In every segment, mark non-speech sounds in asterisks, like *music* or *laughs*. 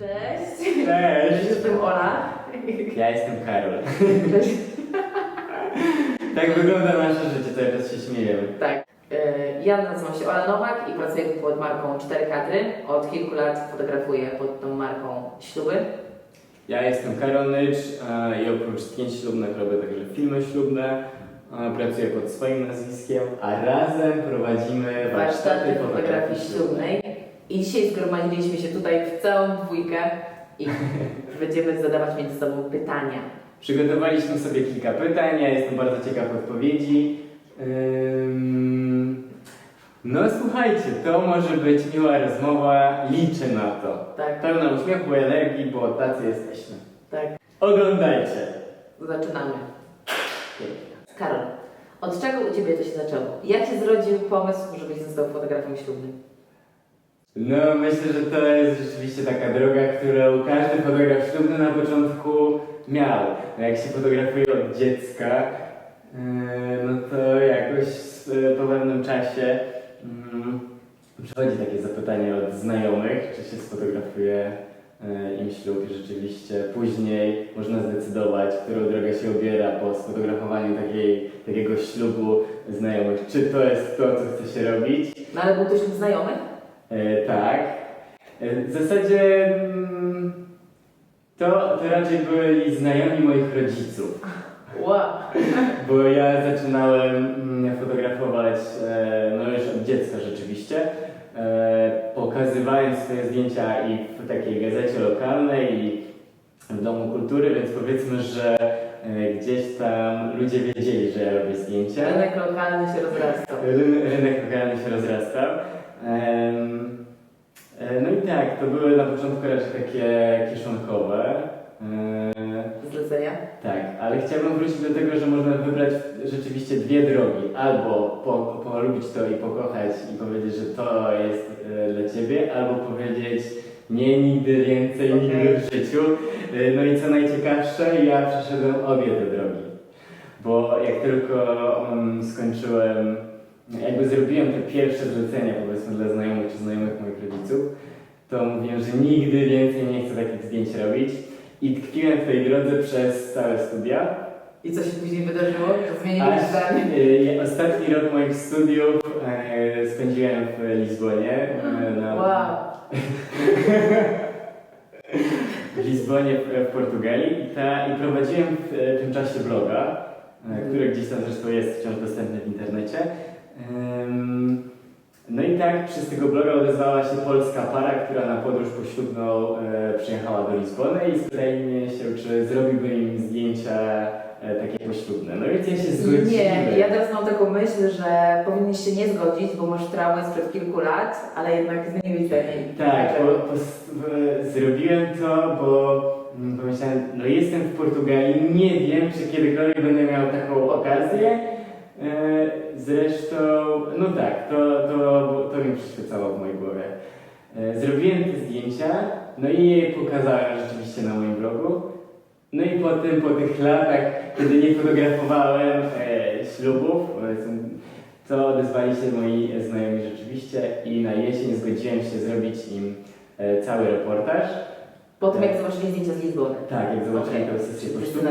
Cześć. Cześć! Jestem Ola. Ja jestem Karol. Cześć. Tak wygląda nasze życie, cały czas się śmiejemy. Tak. E, Ja nazywam się Ola Nowak i pracuję pod marką 4 kadry. Od kilku lat fotografuję pod tą marką śluby. Ja jestem Karol Nycz e, i oprócz zdjęć ślubnych robię także filmy ślubne. E, Pracuję pod swoim nazwiskiem, a razem prowadzimy Warsztaty fotografii ślubnej. I dzisiaj zgromadziliśmy się tutaj w całą dwójkę i *laughs* będziemy zadawać między sobą pytania. Przygotowaliśmy sobie kilka pytań, ja jestem bardzo ciekaw odpowiedzi. Ym, No słuchajcie, to może być miła rozmowa, liczę na to. Tak, Pełna uśmiechu, energii, bo tacy jesteśmy. tak. Oglądajcie! Zaczynamy. Karol, od czego u Ciebie to się zaczęło? Jak się zrodził pomysł, żebyś został fotografem ślubnym? No, myślę, że to jest rzeczywiście taka droga, którą każdy fotograf ślubny na początku miał. No, jak się fotografuje od dziecka, yy, no to jakoś po pewnym czasie mm, przychodzi takie zapytanie od znajomych, czy się sfotografuje yy, im ślub i rzeczywiście później można zdecydować, którą drogę się obiera po sfotografowaniu takiej, takiego ślubu znajomych, czy to jest to, co chce się robić, No ale był to ślub znajomy? E, tak. E, w zasadzie mm, to, to raczej byli znajomi moich rodziców, Wow. bo ja zaczynałem mm, fotografować e, no już od dziecka rzeczywiście, pokazywałem swoje zdjęcia i w takiej gazecie lokalnej i w Domu Kultury, więc powiedzmy, że gdzieś tam ludzie wiedzieli, że ja robię zdjęcia. Rynek lokalny się rozrastał. Ryn- Rynek lokalny się rozrastał. E, No i tak, to były na początku raczej takie kieszonkowe. E, Zlecenia? Tak, ale chciałbym wrócić do tego, że można wybrać rzeczywiście dwie drogi. Albo po, polubić to i pokochać i powiedzieć, że to jest e, dla ciebie, albo powiedzieć nie, nigdy więcej, Okej. nigdy w życiu. No i co najciekawsze, ja przeszedłem obie te drogi. Bo jak tylko mm, skończyłem, jakby zrobiłem te pierwsze zlecenia powiedzmy dla znajomych czy znajomych moich rodziców, to mówiłem, że nigdy więcej nie chcę takich zdjęć robić. I tkwiłem w tej drodze przez całe studia. I co się później wydarzyło? Zmieniłeś zdanie? y, ostatni rok moich studiów e, spędziłem w Lizbonie. e, na, Wow. w *laughs* Lizbonie w, w Portugalii i, ta, i prowadziłem w e, tym czasie bloga, e, który gdzieś tam zresztą jest wciąż dostępny w internecie. No i tak przez tego bloga odezwała się polska para, która na podróż poślubną e, przyjechała do Lizbony i spytali mnie się, czy zrobiłbym im zdjęcia e, takie poślubne. No więc ja się zgodziłem. Nie, ja teraz mam taką myśl, że powinniś się nie zgodzić, bo masz traumę sprzed kilku lat, ale jednak zmieniłeś zdanie. Tak, bo, bo zrobiłem to, bo mm, pomyślałem, no jestem w Portugalii, nie wiem, czy kiedykolwiek będę miał taką okazję. E, Zresztą, no tak, to, to, to mi przyświecało w mojej głowie. E, Zrobiłem te zdjęcia, no i je pokazałem rzeczywiście na moim blogu. No i potem, po tych latach, kiedy nie fotografowałem e, ślubów, to odezwali się moi znajomi rzeczywiście i na jesień zgodziłem się zrobić im cały reportaż. Po tym jak zobaczyli zdjęcia z Lizbony. Tak, jak zobaczyłem Okej. tę sesję poślubną.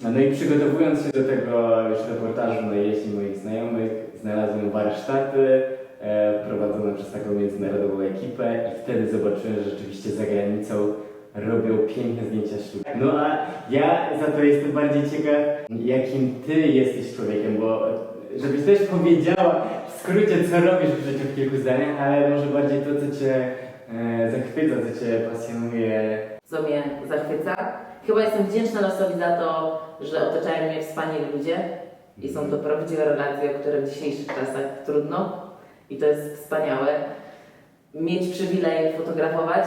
Destynacyjne. No i przygotowując się do tego już reportażu na jesień moich znajomych, znalazłem warsztaty e, prowadzone przez taką międzynarodową ekipę i wtedy zobaczyłem, że rzeczywiście za granicą robią piękne zdjęcia ślubne. No a ja za to jestem bardziej ciekaw, jakim ty jesteś człowiekiem, bo żebyś też powiedziała w skrócie, co robisz w życiu w kilku zdaniach, ale może bardziej to, co cię e, zachwyca, co cię pasjonuje. Co mnie zachwyca. Chyba jestem wdzięczna losowi za to, że otaczają mnie wspaniali ludzie i są to prawdziwe relacje, o które w dzisiejszych czasach trudno i to jest wspaniałe. Mieć przywilej fotografować,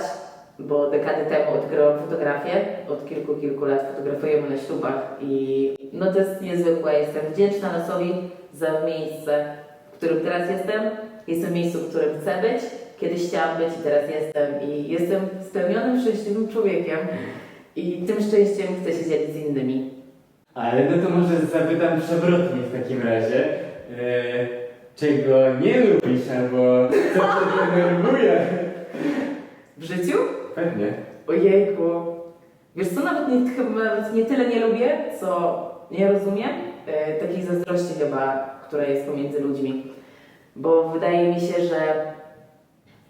bo dekady temu odkryłam fotografię, od kilku, kilku lat fotografujemy na ślubach i no to jest niezwykłe. Jestem wdzięczna losowi za miejsce, w którym teraz jestem. Jestem w miejscu, w którym chcę być. Kiedyś chciałam być i teraz jestem i jestem spełnionym, szczęśliwym człowiekiem i tym szczęściem chcę się dzielić z innymi. Ale no to może zapytam przewrotnie w takim razie. E, czego nie lubisz albo co cię denerwuje? W życiu? Pewnie. Ojejku. Wiesz co, nawet nie, chyba nawet nie tyle nie lubię, co nie rozumiem e, takiej zazdrości chyba, która jest pomiędzy ludźmi. Bo wydaje mi się, że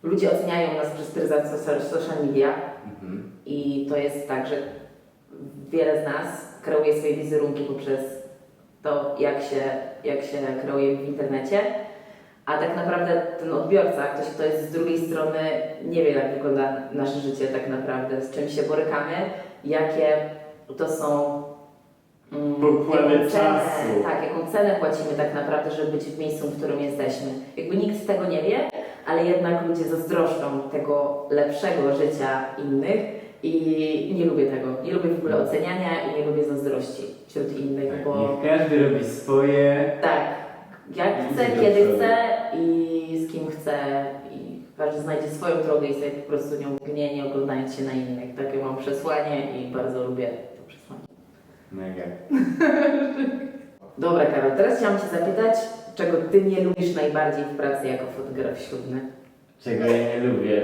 ludzie oceniają nas przez pryzmat social- social media Mhm. i to jest tak, że wiele z nas kreuje swoje wizerunki poprzez to, jak się, jak się kreuje w internecie. A tak naprawdę ten odbiorca, ktoś, kto jest z drugiej strony, nie wie, jak wygląda nasze życie tak naprawdę, z czym się borykamy, jakie to są. mm, Pokłady jaką cenę, czasu. Tak, jaką cenę płacimy tak naprawdę, żeby być w miejscu, w którym jesteśmy. Jakby nikt tego nie wie, ale jednak ludzie zazdroszczą tego lepszego życia innych i nie lubię tego. Nie lubię w ogóle oceniania i nie lubię zazdrości wśród innych, bo Niech każdy robi swoje. tak, jak chce, kiedy chce i z kim chce i każdy znajdzie swoją drogę i sobie po prostu nią gnie, nie oglądając się na innych. Takie mam przesłanie i bardzo lubię to przesłanie. Mega. *laughs* Dobra Karol, teraz chciałam Cię zapytać, czego Ty nie lubisz najbardziej w pracy jako fotograf ślubny? Czego ja nie lubię.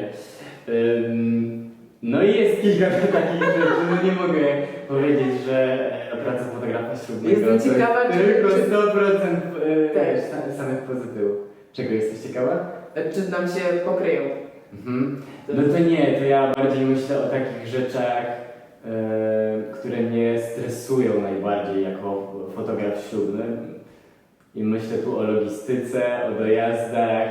Ym, no i jest kilka *laughs* takich rzeczy, no nie mogę powiedzieć, że e, praca fotografa ślubnego Jestem ciekawa, czy- tylko czy- 100% e, Tak. wiesz, sa- samych pozytywów. Czego jesteś ciekawa? Czy nam się pokryją? Mhm. No to nie, to ja bardziej myślę o takich rzeczach, e, które mnie stresują najbardziej jako fotograf ślubny. I myślę tu o logistyce, o dojazdach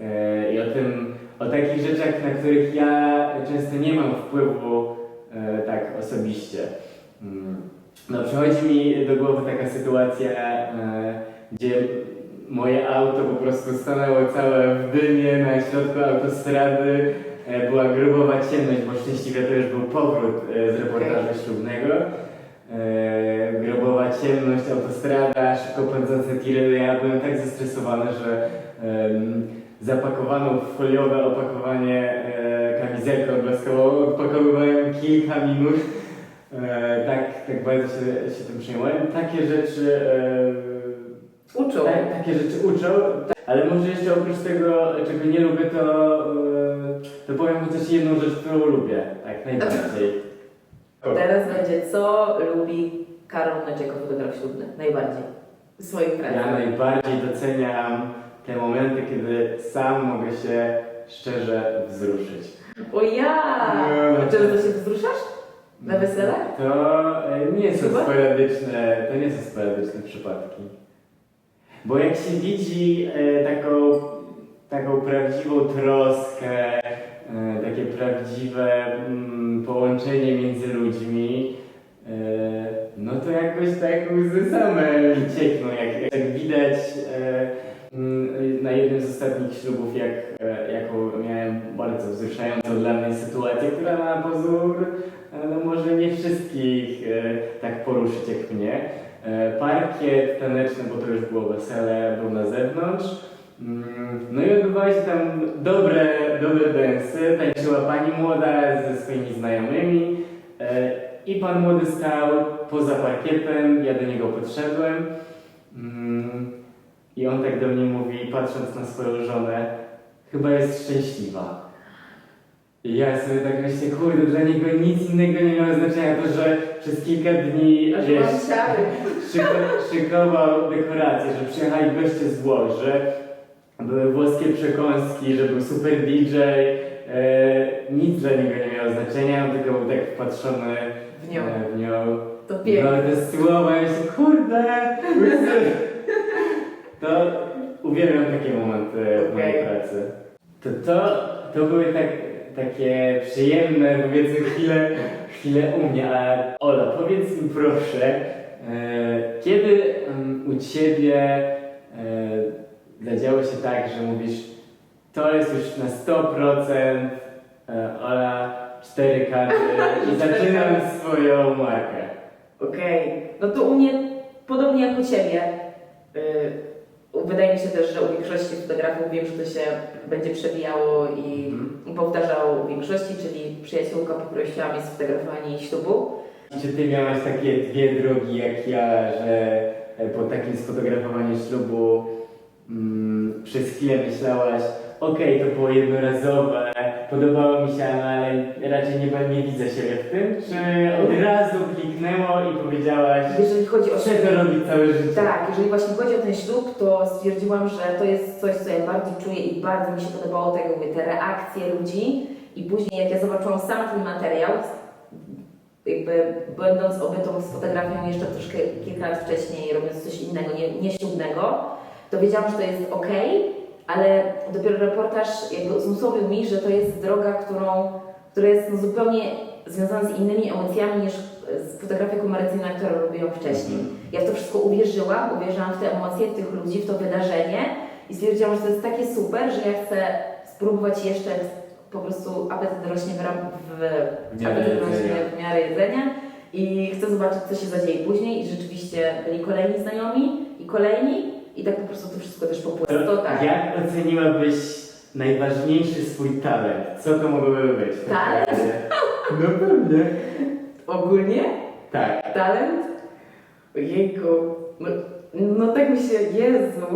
e, i o tym, o takich rzeczach, na których ja często nie mam wpływu e, tak osobiście. Mm. No przychodzi mi do głowy taka sytuacja, e, gdzie moje auto po prostu stanęło całe w dymie na środku autostrady. Była grubowa ciemność, bo szczęśliwie to już był powrót z reportażu ślubnego. E, grobowa ciemność, autostrada, szybko pędzące tiry. Ja byłem tak zestresowany, że zapakowano w foliowe opakowanie e, kamizelkę odblaskową odpakowywałem kilka minut. E, tak, tak bardzo się, się tym przejmowałem. Takie rzeczy e, Uczą. tak, takie rzeczy uczą, ale może jeszcze oprócz tego, czego nie lubię, to, e, to powiem chociaż jedną rzecz, którą lubię, tak najbardziej. Teraz będzie, co lubi Karol Necz jako fotograf ślubny? Najbardziej. W swojej pracy. Ja najbardziej doceniam te momenty, kiedy sam mogę się szczerze wzruszyć. O ja! Nie. Często się wzruszasz? Na weselach? To e, nie są Chyba? sporadyczne, to nie są sporadyczne przypadki. Bo jak się widzi e, taką, taką prawdziwą troskę, takie prawdziwe mm, połączenie między ludźmi, e, no to jakoś tak łzy same ciekną, jak, jak widać e, mm, na jednym z ostatnich ślubów, jak, e, jaką miałem bardzo wzruszającą dla mnie sytuację, która na pozór e, no może nie wszystkich e, tak poruszyć jak mnie. E, Parkiet taneczny, bo to już było wesele, był na zewnątrz. Mm, No i odbywały się tam dobre, dobre densy. Tańczyła pani młoda ze swoimi znajomymi. E, I pan młody stał poza parkietem, ja do niego podszedłem. Mm, I on tak do mnie mówi, patrząc na swoją żonę, chyba jest szczęśliwa. I ja sobie tak myślę, kurde, dla niego nic innego nie miało znaczenia, to że przez kilka dni, wiesz, szyko, szykował dekoracje, że przyjechali goście z że były włoskie przekąski, że był super DJ, e, nic dla niego nie miało znaczenia, on tylko był tak wpatrzony W nią. e, w nią. To No piękne. ale te słowa, ja się, kurde, to uwielbiam takie momenty w mojej pracy. To, to, to były tak, takie przyjemne, powiedzmy, chwile, chwile u mnie, a Ola, powiedz mi proszę, e, kiedy em, u Ciebie zadziało się tak, że mówisz, to jest już na 100% e, Ola, cztery karty *laughs* i zaczynam swoją markę. Okej. No to u mnie, podobnie jak u Ciebie, yy, wydaje mi się też, że u większości fotografów wiem, że to się będzie przebijało i Mhm. powtarzało u większości, czyli przyjaciółka poprosiła mnie sfotografowanie jej ślubu. Czy ty miałaś takie dwie drogi jak ja, że e, po takim sfotografowaniu ślubu mm, przez chwilę myślałaś, okej, to było jednorazowe, podobało mi się, ale raczej nie, nie widzę siebie w tym. Czy od razu kliknęło i powiedziałaś, Jeżeli chodzi o chcę to robić całe życie? Tak, jeżeli właśnie chodzi o ten ślub, to stwierdziłam, że to jest coś, co ja bardzo czuję i bardzo mi się podobało tego, mówię, te reakcje ludzi i później jak ja zobaczyłam sam ten materiał, jakby będąc obytą z fotografią jeszcze troszkę kilka lat wcześniej, robiąc coś innego, nie, nie ślubnego, to wiedziałam, że to jest ok, ale dopiero reportaż jakby uzmysłowił mi, że to jest droga, którą, która jest no zupełnie związana z innymi emocjami niż z fotografia komercyjna, którą robiłam wcześniej. Ja w to wszystko uwierzyłam, uwierzyłam w te emocje tych ludzi, w to wydarzenie i stwierdziłam, że to jest takie super, że ja chcę spróbować jeszcze po prostu apetyt rośnie w, w, W apetyt rośnie w miarę jedzenia i chcę zobaczyć, co się zadzieje później. I rzeczywiście byli kolejni znajomi i kolejni i tak po prostu to wszystko też popływa. To tak. Jak oceniłabyś najważniejszy swój talent? Co to mogłoby być? w takim Talent? razie? *laughs* No pewnie. Ogólnie Tak. talent? Ojejku, no, no tak mi się, Jezu.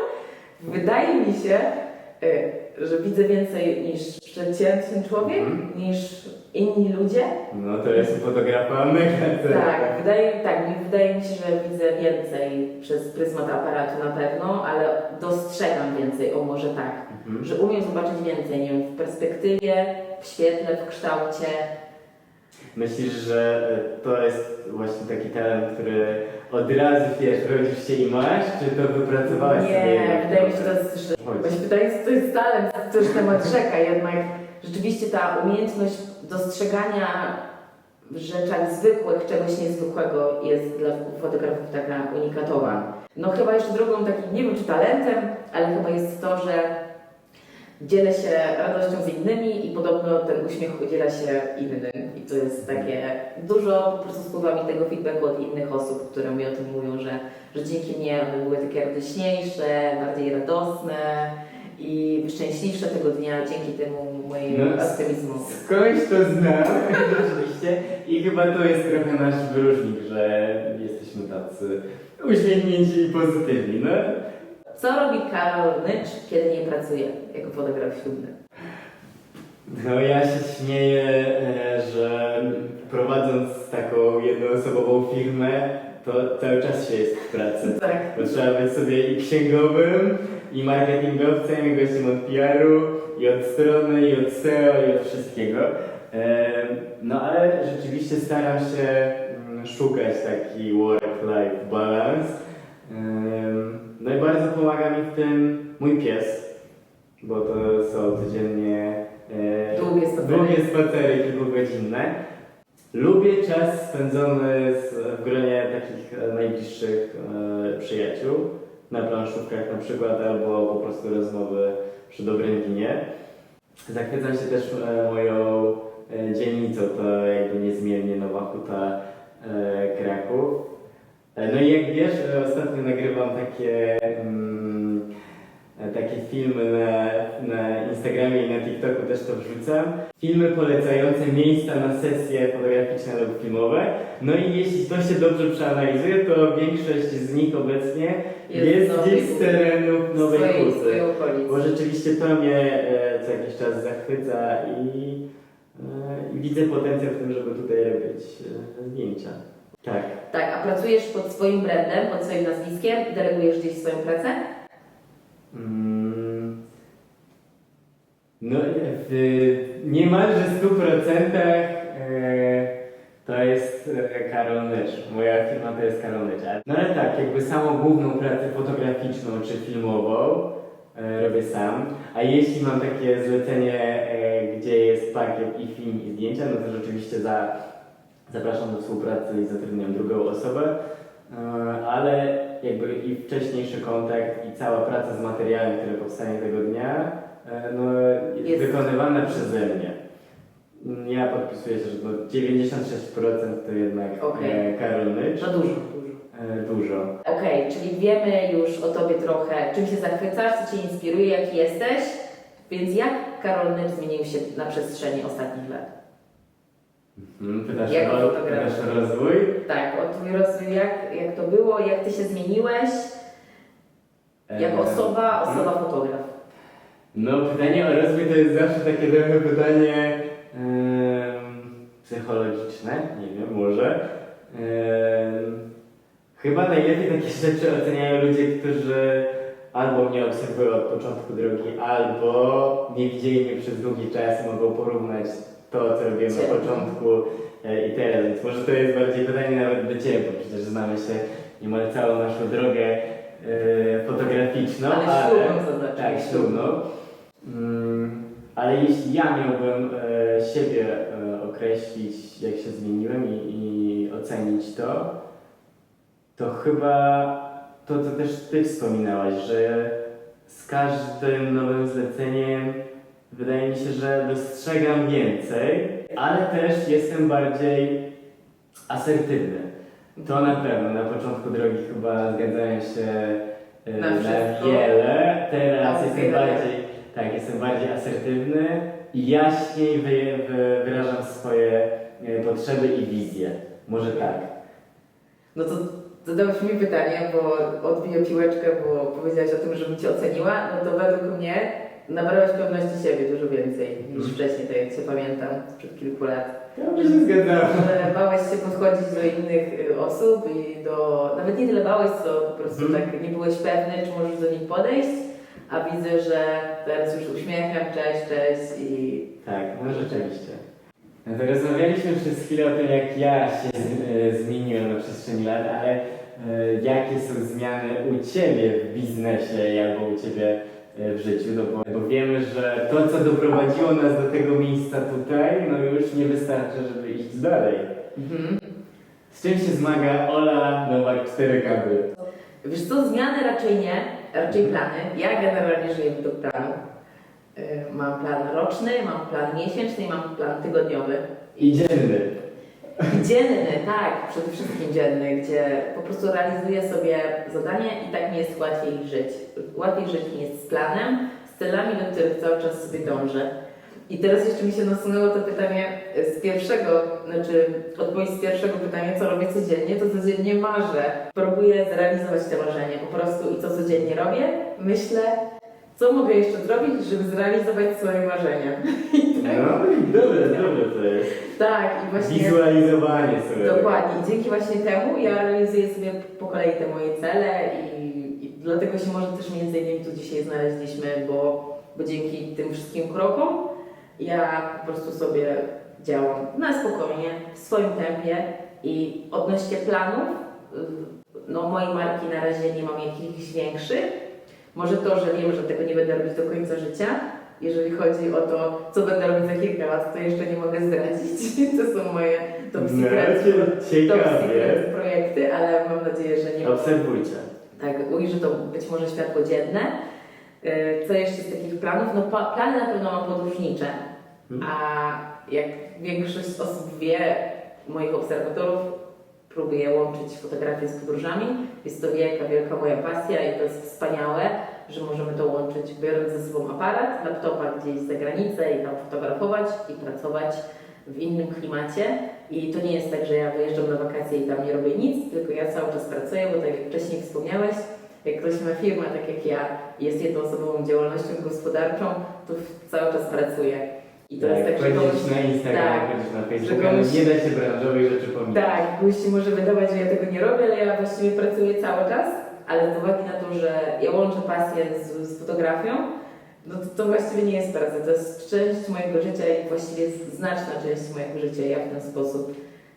*laughs* Wydaje mi się, y, że widzę więcej niż przeciętny człowiek, Mhm. niż inni ludzie. No to jest fotografa mega Tak, wydaje, tak, mi wydaje mi się, że widzę więcej przez pryzmat aparatu na pewno, ale dostrzegam więcej, o może tak, Mhm. że umiem zobaczyć więcej, nie wiem, w perspektywie, w świetle, w kształcie. Myślisz, że e, to jest właśnie taki talent, który od razu wiesz, rodzisz się i masz, czy to wypracowałaś sobie? Nie, wydaje mi się, że to jest, się, że to jest talent, to już temat rzeka jednak. Rzeczywiście ta umiejętność dostrzegania w rzeczach zwykłych czegoś niezwykłego jest dla fotografów taka unikatowa. No chyba jeszcze drugą takim, nie wiem czy talentem, ale chyba jest to, że dzielę się radością z innymi i podobno ten uśmiech udziela się innym. I to jest takie, dużo po prostu spływa mi tego feedbacku od innych osób, które mi o tym mówią, że, że dzięki mnie one były takie radośniejsze, bardziej radosne i szczęśliwsze tego dnia dzięki temu mojemu No, optymizmu. Skądś to znam, *laughs* rzeczywiście. I chyba to jest trochę nasz wyróżnik, że jesteśmy tacy uśmiechnięci i pozytywni. No, Co robi Karol Nycz, kiedy nie pracuje jako fotograf ślubny? no ja się śmieję, e, że prowadząc taką jednoosobową firmę, to cały czas się jest w pracy. Tak. Bo trzeba być sobie i księgowym, i marketingowcem, i gościem od PR-u, i od strony, i od SEO, i od wszystkiego. No ale rzeczywiście staram się mm, szukać taki work-life balance. No i bardzo pomaga mi w tym mój pies, bo to są codziennie e, Długie spacery. długie spacery kilkugodzinne. Lubię czas spędzony w gronie takich e, najbliższych e, przyjaciół, na planszówkach na przykład, albo po prostu rozmowy przy dobrym winie. Zachwycam się też e, moją e, dzielnicą, to jakby niezmiennie Nowa Huta e, Kraków. No i jak wiesz, ostatnio nagrywam takie, mm, takie filmy na, na Instagramie i na TikToku też to wrzucam. Filmy polecające miejsca na sesje fotograficzne lub filmowe. No i jeśli to się dobrze przeanalizuje, to większość z nich obecnie Jest jest, gdzieś z terenów Nowej okolicy. Bo rzeczywiście to mnie e, co jakiś czas zachwyca i, e, i widzę potencjał w tym, żeby tutaj robić e, zdjęcia. Tak. Tak, a pracujesz pod swoim brandem, pod swoim nazwiskiem, delegujesz gdzieś swoją pracę? Mm, no w niemalże 100% e, to jest e, Karol. Moja firma to jest Karol. No ale tak, jakby samą główną pracę fotograficzną czy filmową e, robię sam. A jeśli mam takie zlecenie, gdzie jest pakiet i film i zdjęcia, no to rzeczywiście za, zapraszam do współpracy i zatrudniam drugą osobę. Ale jakby i wcześniejszy kontakt i cała praca z materiałem, który powstanie tego dnia, e, no, jest, wykonywana przeze mnie. Ja podpisuję się, że no 96% to jednak Okej. e, Karol Nycz. To dużo, dużo. E, dużo. Okej, czyli wiemy już o Tobie trochę, czym się zachwycasz, co Cię inspiruje, jaki jesteś. Więc jak Karol Nycz zmienił się na przestrzeni ostatnich lat? Mm, Pytasz, Jako o, pytasz o rozwój? Tak, o Twój rozwój, jak, jak to było, jak Ty się zmieniłeś E, jako osoba, osoba fotograf. No, pytanie o rozwój to jest zawsze takie trochę pytanie em, psychologiczne, nie wiem, może. Em, chyba najlepiej takie *laughs* rzeczy oceniają ludzie, którzy albo mnie obserwują od początku drogi, albo nie widzieli mnie przez długi czas i mogą porównać to, co robiłem na początku e, i teraz. Więc może to jest bardziej pytanie nawet do Ciebie, bo przecież znamy się niemal całą naszą drogę e, fotograficzną. Ale ślubną zaznaczyć. Tak, ślubną. Mm, ale jeśli ja miałbym e, siebie e, określić, jak się zmieniłem i, i ocenić to, to chyba to, co też Ty wspominałaś, że z każdym nowym zleceniem wydaje mi się, że dostrzegam więcej, ale też jestem bardziej asertywny. To na pewno, na początku drogi chyba zgadzałem się e, Na na, wiele, teraz jestem bardziej, tak, jestem bardziej asertywny i jaśniej wy, wy, wyrażam swoje e, potrzeby i wizje. Może tak. No to zadałeś mi pytanie, bo odbiję piłeczkę, bo powiedziałaś o tym, żebym Cię oceniła, no to według mnie nabrałeś pewności siebie dużo więcej niż Mhm. wcześniej, tak jak Cię pamiętam, sprzed kilku lat. Ja bym się zgadzałem. Że bałeś się podchodzić do innych y, osób i do... Nawet nie tyle bałeś, co po prostu Mhm. tak nie byłeś pewny, czy możesz do nich podejść, a widzę, że teraz już uśmiecham, cześć, cześć i... Tak, no rzeczywiście. No to rozmawialiśmy przez chwilę o tym, jak ja się e, zmieniłem na przestrzeni lat, ale e, jakie są zmiany u Ciebie w biznesie albo u Ciebie w życiu, no bo, bo wiemy, że to, co doprowadziło nas do tego miejsca tutaj, no już nie wystarczy, żeby iść dalej. Mhm. Z czym się zmaga Ola Nowak 4KB? Wiesz co, zmiany raczej nie, raczej plany. Ja generalnie żyję według planu. Y, Mam plan roczny, mam plan miesięczny i mam plan tygodniowy. I dzienny. Dzienny, tak, przede wszystkim dzienny, gdzie po prostu realizuję sobie zadanie i tak mi jest łatwiej żyć. Łatwiej żyć mi jest z planem, z celami, do których cały czas sobie dążę. I teraz jeszcze mi się nasunęło to pytanie z pierwszego, znaczy odpowiedź z pierwszego pytania, co robię codziennie, to codziennie marzę. Próbuję zrealizować te marzenie po prostu i co codziennie robię? Myślę, co mogę jeszcze zrobić, żeby zrealizować swoje marzenia. *laughs* No i dobre, dobre to jest. Tak, i właśnie... Wizualizowanie sobie. Dokładnie. I dzięki właśnie temu ja realizuję sobie po kolei te moje cele i, i dlatego się może też między innymi tu dzisiaj znaleźliśmy, bo, bo dzięki tym wszystkim krokom ja po prostu sobie działam na spokojnie, w swoim tempie i odnośnie planów, no mojej marki na razie nie mam jakichś większych. Może to, że wiem, że tego nie będę robić do końca życia. Jeżeli chodzi o to, co będę robić za kilka lat, to jeszcze nie mogę zdradzić. *laughs* To są moje top No, secret, top secret projekty, ale mam nadzieję, że nie Obserwujcie. tak, ujrzy to być może światło dzienne. E, Co jeszcze z takich planów? No plany na pewno mam podróżnicze, Mhm. a jak większość osób wie, moich obserwatorów, próbuję łączyć fotografię z podróżami. Jest to wielka, wielka moja pasja i to jest wspaniałe, że możemy to łączyć biorąc ze sobą aparat, laptopa gdzieś za granicę i tam fotografować i pracować w innym klimacie. I to nie jest tak, że ja wyjeżdżam na wakacje i tam nie robię nic, tylko ja cały czas pracuję, bo tak jak wcześniej wspomniałeś, jak ktoś ma firmę, tak jak ja, jest jednoosobową działalnością gospodarczą, to cały czas pracuje. I to jest tak, na Instagram, tak, na Facebooka, komuś- nie da się branżowych rzeczy pominąć. tak, komuś się może wydawać, że ja tego nie robię, ale ja właściwie pracuję cały czas, ale z uwagi na to, że ja łączę pasję z, z fotografią, no to, to właściwie nie jest praca, to jest część mojego życia i właściwie znaczna część mojego życia. Ja w ten sposób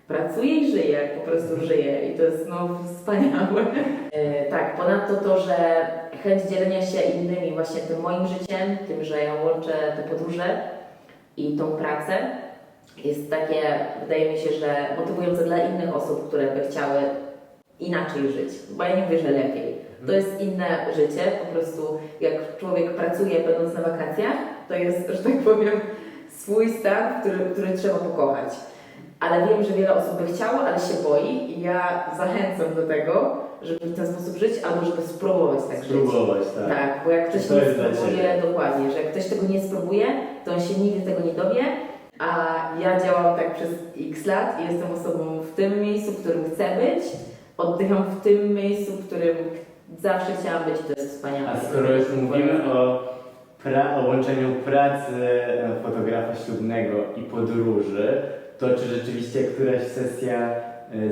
pracuję i żyję, po prostu żyję i to jest no wspaniałe. *laughs* E, tak, ponadto to, że chęć dzielenia się innymi właśnie tym moim życiem, tym, że ja łączę te podróże i tą pracę, jest takie, wydaje mi się, że motywujące dla innych osób, które by chciały inaczej żyć. Bo ja nie mówię, że lepiej. To jest inne życie, po prostu jak człowiek pracuje będąc na wakacjach, to jest, że tak powiem, swój stan, który, który trzeba pokochać. Ale wiem, że wiele osób by chciało, ale się boi i ja zachęcam do tego, żeby w ten sposób żyć, albo żeby spróbować tak żyć. Spróbować, tak. Tak, bo jak ktoś To nie jest dla spróbuje, Ciebie. dokładnie, że jak ktoś tego nie spróbuje, to on się nigdy tego nie dowie, a ja działam tak przez x lat i jestem osobą w tym miejscu, w którym chcę być, oddycham w tym miejscu, w którym zawsze chciałam być i to jest wspaniałe. A skoro już mówimy o pra- o łączeniu pracy e, fotografa ślubnego i podróży, to czy rzeczywiście któraś sesja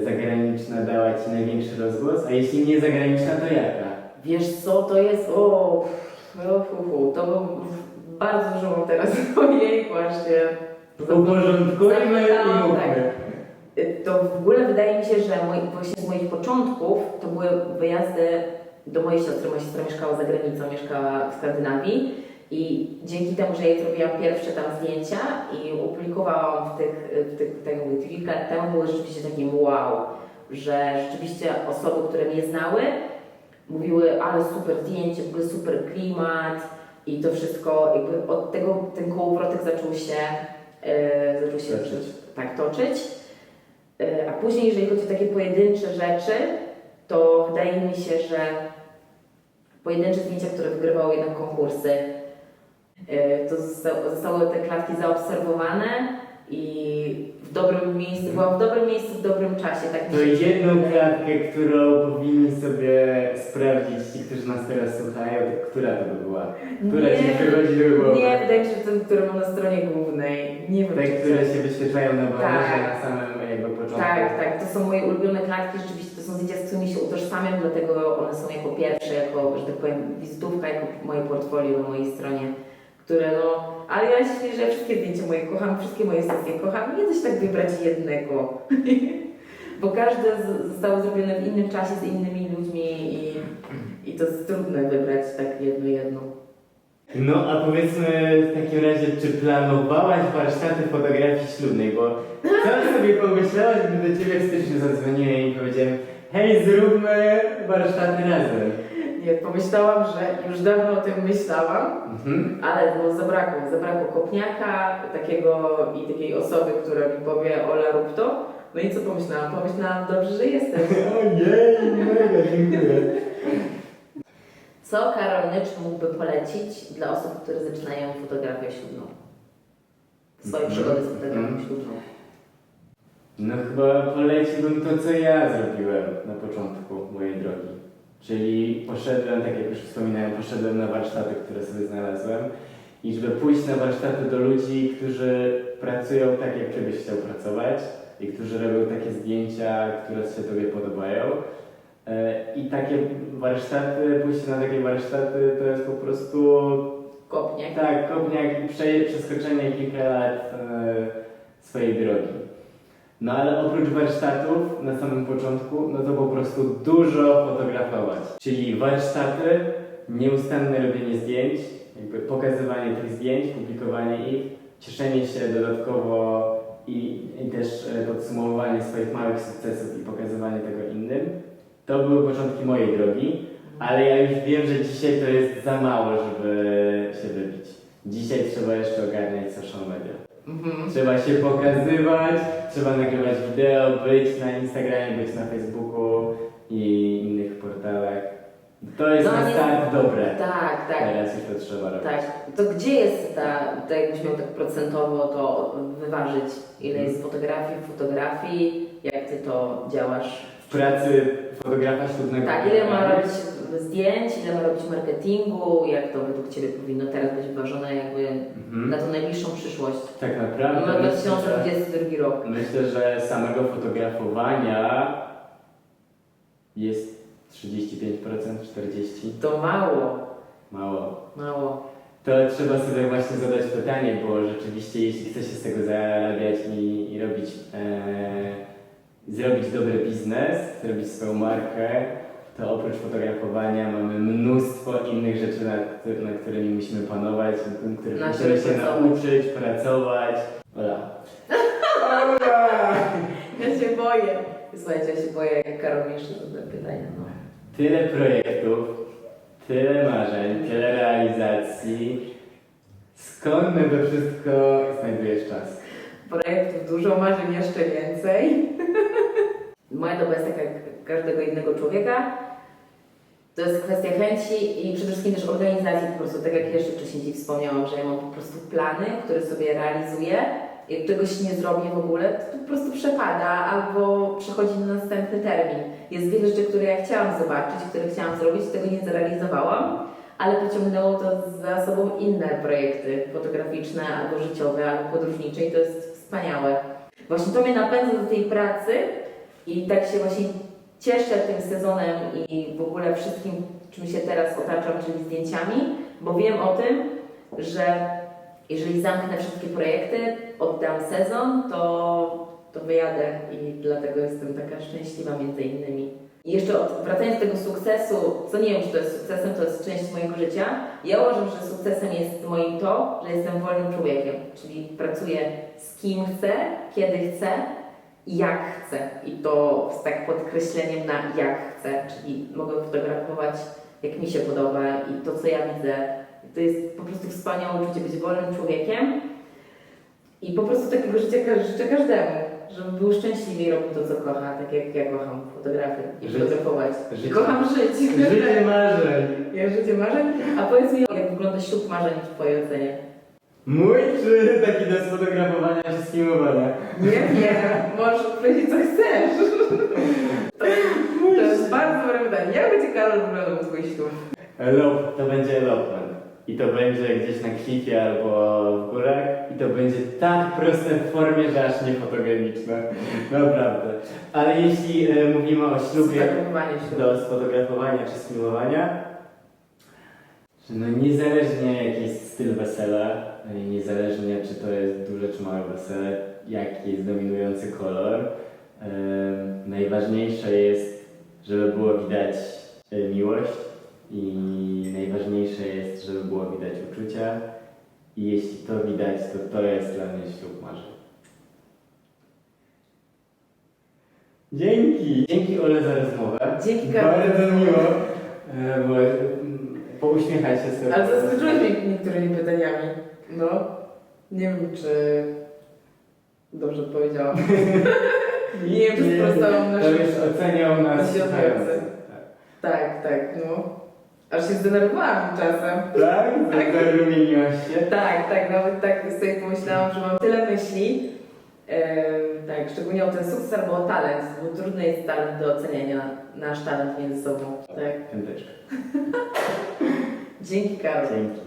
zagraniczna dała Ci największy rozgłos, a jeśli nie zagraniczna, to jaka? Wiesz co, to jest, o, o hu, hu, to był bardzo dużo mam teraz, *laughs* ojej, właśnie. Uporządkujmy i Zapytałam, tak. mówmy. To w ogóle wydaje mi się, że moi, właśnie z moich początków to były wyjazdy do mojej siostry. Moja siostra mieszkała za granicą, mieszkała w Skandynawii i dzięki temu, że jej zrobiłam pierwsze tam zdjęcia i opublikowałam w tych, w tych tak mówię, kilka lat temu, były rzeczywiście takim wow, że rzeczywiście osoby, które mnie znały, mówiły, ale super zdjęcie, w ogóle super klimat i to wszystko, jakby od tego ten kołowrotek zaczął się, e, zaczął się Toczyć. tak toczyć. E, A później, jeżeli chodzi o takie pojedyncze rzeczy, to wydaje mi się, że pojedyncze zdjęcia, które wygrywały jednak konkursy, to zosta- zostały te klatki zaobserwowane i w dobrym miejscu, byłam w dobrym miejscu w dobrym czasie. Tak To jedną klatkę, którą powinni sobie sprawdzić ci, którzy nas teraz słuchają, która to by była? Która ci przychodzi do głowy? Nie, wydaje mi się, że ten, który mam na stronie głównej. Nie wiem, Te, które się wyświetlają na banerze Tak. na samym jakby początku. Tak, tak, to są moje ulubione klatki, rzeczywiście to są zdjęcia, z którymi się utożsamiam, dlatego one są jako pierwsze, jako, że tak powiem, wizytówka, jako moje portfolio na mojej stronie, ale ja się śmieję, że ja wszystkie zdjęcia moje kocham, wszystkie moje sesje kocham, nie da się tak wybrać jednego, *laughs* bo każde zostało zrobione w innym czasie, z innymi ludźmi i, i to jest trudne wybrać tak jedno, jedno. No a powiedzmy w takim razie, czy planowałaś warsztaty fotografii ślubnej? Bo co sobie pomyślałaś, gdy do ciebie w styczniu zadzwoniłem i powiedziałem hej, zróbmy warsztaty razem. Nie, pomyślałam, że już dawno o tym myślałam, Mhm. Ale no, zabrakło, zabrakło kopniaka takiego i takiej osoby, która mi powie Ola rób to. No i co pomyślałam? Pomyślałam, dobrze, że jestem. *laughs* Ojej, mega, dziękuję. Co Karol Nycz mógłby polecić dla osób, które zaczynają fotografię ślubną? Swoje Mhm. przygody z fotografią Mhm. ślubną. No chyba poleciłbym to, co ja zrobiłem na początku mojej drogi. Czyli poszedłem, tak jak już wspominałem, poszedłem na warsztaty, które sobie znalazłem i żeby pójść na warsztaty do ludzi, którzy pracują tak, jak Ty byś chciał pracować i którzy robią takie zdjęcia, które się Tobie podobają. E, I takie warsztaty, pójście na takie warsztaty to jest po prostu Kopniak. tak, kopniak i prze, przeskoczenie kilka lat e, swojej drogi. No ale oprócz warsztatów na samym początku, no to po prostu dużo fotografować. Czyli warsztaty, nieustanne robienie zdjęć, jakby pokazywanie tych zdjęć, publikowanie ich, cieszenie się dodatkowo i, i też e, podsumowywanie swoich małych sukcesów i pokazywanie tego innym. To były początki mojej drogi. Ale ja już wiem, że dzisiaj to jest za mało, żeby się wybić. Dzisiaj trzeba jeszcze ogarniać social media. Mhm. Trzeba się pokazywać, trzeba nagrywać wideo, być na Instagramie, być na Facebooku i innych portalach. To jest No, na nie- start dobre. Tak, tak. Teraz już to trzeba robić. Tak, to gdzie jest ta, tak jakbyś miał tak procentowo to wyważyć, ile jest fotografii, fotografii, jak ty to działasz? Pracy fotografa ślubnego. Tak, ile ma robić zdjęć, ile ma robić marketingu, jak to według Ciebie powinno teraz być wyważone jakby Mhm. na tą najbliższą przyszłość? Tak naprawdę. Na że- 2022 rok. Myślę, że samego fotografowania jest 35%, 40%. To mało, Mało. mało. To trzeba sobie właśnie zadać pytanie, bo rzeczywiście jeśli chce się z tego zarabiać i, i robić, e, zrobić dobry biznes, zrobić swoją markę, to oprócz fotografowania mamy mnóstwo innych rzeczy, nad, nad którymi musimy panować, nad których Na musimy się pracować. nauczyć, pracować. Ola. Ola! *laughs* Ja się boję. Słuchajcie, ja się boję, jak Karol jeszcze zada pytania. No. Tyle projektów, tyle marzeń, tyle realizacji. Skąd na to wszystko znajdujesz czas? Projektów dużo, marzeń jeszcze więcej. *laughs* Moja doba jest taka jak każdego innego człowieka. To jest kwestia chęci i przede wszystkim też organizacji po prostu, tak jak jeszcze wcześniej Ci wspomniałam, że ja mam po prostu plany, które sobie realizuję. Jak czegoś nie zrobię w ogóle, to po prostu przepada albo przechodzi na następny termin. Jest wiele rzeczy, które ja chciałam zobaczyć, które chciałam zrobić, tego nie zrealizowałam, ale pociągnęło to za sobą inne projekty fotograficzne albo życiowe, albo podróżnicze i to jest wspaniałe. Właśnie to mnie napędza do tej pracy i tak się właśnie cieszę tym sezonem i w ogóle wszystkim, czym się teraz otaczam, czyli zdjęciami, bo wiem o tym, że jeżeli zamknę wszystkie projekty, oddam sezon, to, to wyjadę i dlatego jestem taka szczęśliwa między innymi. I jeszcze wracając do tego sukcesu, co nie wiem, czy to jest sukcesem, to jest część mojego życia. Ja uważam, że sukcesem jest moim to, że jestem wolnym człowiekiem, czyli pracuję z kim chcę, kiedy chcę jak chcę. I to z tak podkreśleniem na jak chcę, czyli mogę fotografować jak mi się podoba i to, co ja widzę. To jest po prostu wspaniałe uczucie być wolnym człowiekiem i po prostu takiego życia życzę każdemu, żeby był szczęśliwy i robił to, co kocha, tak jak ja kocham fotografię i Życie. fotografować. Życie. Kocham żyć. Życie marzeń. Ja życie marzeń. A powiedz mi, jak wygląda ślub marzeń w Twojej ocenie? Mój czy taki do sfotografowania czy skimowania? Nie, nie, możesz powiedzieć, co chcesz. To jest bardzo dobre pytanie. Jak będzie Karol wyglądał Twój ślub? To będzie elopement. I to będzie gdzieś na klifie albo w górach. I to będzie tak proste w formie, że aż niefotogeniczne. Naprawdę. Ale jeśli e, mówimy o ślubie Sfotografowanie ślubu. do sfotografowania czy filmowania, że no niezależnie jaki jest styl wesela, e, niezależnie czy to jest duże czy małe wesele, jaki jest dominujący kolor, e, najważniejsze jest, żeby było widać e, miłość i najważniejsze jest, żeby było widać uczucia i jeśli to widać, to to jest dla mnie ślub marzeń. Dzięki! Dzięki Ole za rozmowę. Dzięki, Karol. Bardzo miło. Bo, mm, pouśmiechać się sobie. Ale zaskoczyłeś mnie niektórymi pytaniami. No, nie wiem, czy dobrze powiedziałam. *laughs* Nie wiem, czy sprostałam To naszym... już oceniał nas słuchający. odbiorcy. Tak, tak, no. Aż się zdenerwowałam czasem. Tak? *laughs* Tak? Zarumieniłaś się? Tak, tak, nawet tak sobie pomyślałam, że mam tyle myśli. Em, tak, szczególnie o ten sukces albo o talent, bo trudny jest talent do oceniania, nasz talent między sobą. Tak. Piąteczka. *laughs* Dzięki Karol. Dzięki.